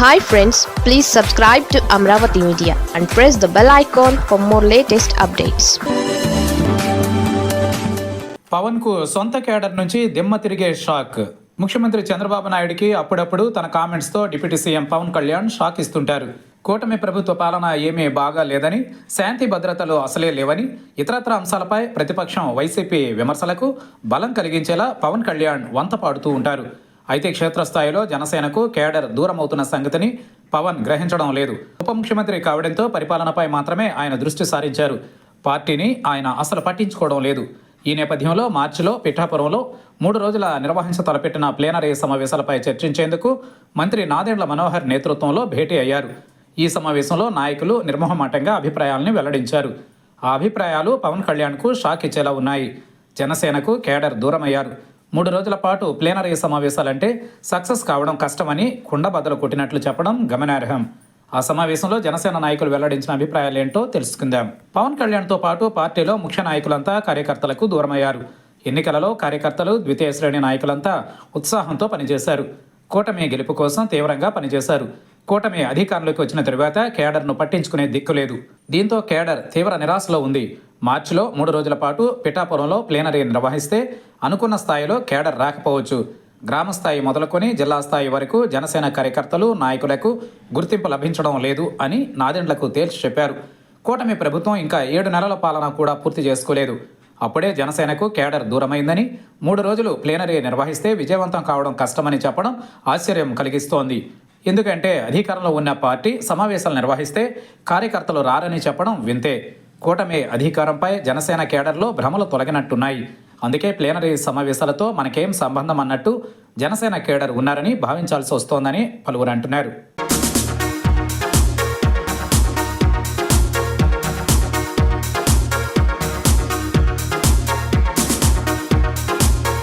Hi friends please subscribe to Amaravati media and press the bell icon for more latest updates పవన్కు సొంత cadre నుంచి దిమ్మ తిరిగే shock. ముఖ్యమంత్రి చంద్రబాబు నాయుడికి అప్పుడప్పుడు తన కామెంట్స్తో deputy CM Pawan Kalyan shock ఇస్తుంటారు. కూటమి ప్రభుత్వ పాలన ఏమీ బాగా లేదని శాంతి భద్రతలు అసలే లేవని ఇతరత్ర అంశాలపై ప్రతిపక్షం వైసీపీ విమర్శలకు బలం కలిగించేలా పవన్ కళ్యాణ్ వంత పాడుతూ ఉంటారు. అయితే క్షేత్రస్థాయిలో జనసేనకు కేడర్ దూరమవుతున్న సంగతిని పవన్ గ్రహించడం లేదు. ఉప ముఖ్యమంత్రి కావడంతో పరిపాలనపై మాత్రమే ఆయన దృష్టి సారించారు. పార్టీని ఆయన అసలు పట్టించుకోవడం లేదు. ఈ నేపథ్యంలో మార్చిలో పిఠాపురంలో మూడు రోజుల నిర్వహించ తలపెట్టిన ప్లేనరీ సమావేశాలపై చర్చించేందుకు మంత్రి నాదెండ్ల మనోహర్ నేతృత్వంలో భేటీ అయ్యారు. ఈ సమావేశంలో నాయకులు నిర్మోహమాటంగా అభిప్రాయాలను వెల్లడించారు. ఆ అభిప్రాయాలు పవన్ కళ్యాణ్కు షాక్ ఇచ్చేలా ఉన్నాయి. జనసేనకు కేడర్ దూరమయ్యారు. మూడు రోజుల పాటు ప్లేనరీ సమావేశాలంటే సక్సెస్ కావడం కష్టమని కుండబద్దలు కొట్టినట్లు చెప్పడం గమనార్హం. ఆ సమావేశంలో జనసేన నాయకులు వెల్లడించిన అభిప్రాయాలేంటో తెలుసుకుందాం. పవన్ కళ్యాణ్తో పాటు పార్టీలో ముఖ్య నాయకులంతా కార్యకర్తలకు దూరమయ్యారు. ఎన్నికలలో కార్యకర్తలు ద్వితీయ శ్రేణి నాయకులంతా ఉత్సాహంతో పనిచేశారు. కూటమి గెలుపు కోసం తీవ్రంగా పనిచేశారు. కూటమి అధికారంలోకి వచ్చిన తరువాత కేడర్ను పట్టించుకునే దిక్కు లేదు. దీంతో కేడర్ తీవ్ర నిరాశలో ఉంది. మార్చిలో మూడు రోజుల పాటు పిఠాపురంలో ప్లేనరీ నిర్వహిస్తే అనుకున్న స్థాయిలో కేడర్ రాకపోవచ్చు. గ్రామ స్థాయి మొదలుకొని జిల్లా స్థాయి వరకు జనసేన కార్యకర్తలు నాయకులకు గుర్తింపు లభించడం లేదు అని నాదెండ్లకు తేల్చి చెప్పారు. కూటమి ప్రభుత్వం ఇంకా ఏడు నెలల పాలన కూడా పూర్తి చేసుకోలేదు. అప్పుడే జనసేనకు కేడర్ దూరమైందని మూడు రోజులు ప్లేనరీ నిర్వహిస్తే విజయవంతం కావడం కష్టమని చెప్పడం ఆశ్చర్యం కలిగిస్తోంది. ఎందుకంటే అధికారంలో ఉన్న పార్టీ సమావేశాలు నిర్వహిస్తే కార్యకర్తలు రారని చెప్పడం వింతే. కూటమి అధికారంపై జనసేన కేడర్లో భ్రమలు తొలగినట్టున్నాయి. అందుకే ప్లేనరీ సమావేశాలతో మనకేం సంబంధం అన్నట్టు జనసేన కేడర్ ఉన్నారని భావించాల్సి వస్తోందని పలువురు అంటున్నారు.